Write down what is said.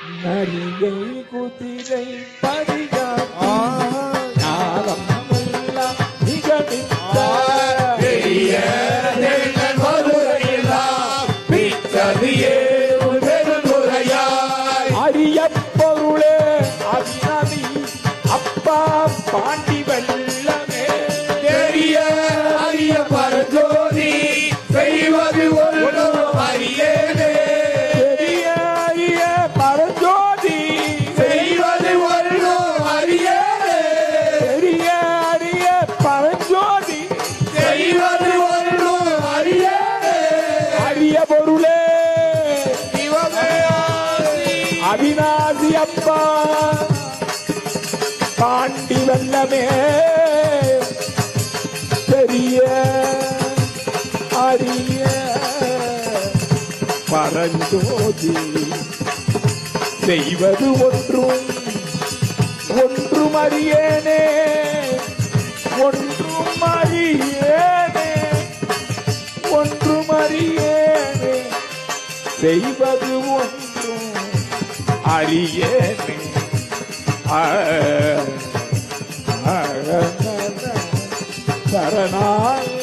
நரிகை குதிரை ஏறு பெருந்துரையாய் அரிய பொருளே அபிநவி அப்பா பாண்டி அவிநாசி அப்பா. பாண்டி வல்லமே. பெரிய அரிய பரஞ்சோதி. செய்வது ஒன்றும் ஒன்றும் அறியேனே. ஒன்றும் அறியேனே. ஒன்றும் அறியேனே. செய்வது ஒன்றும் அறிய சரணாய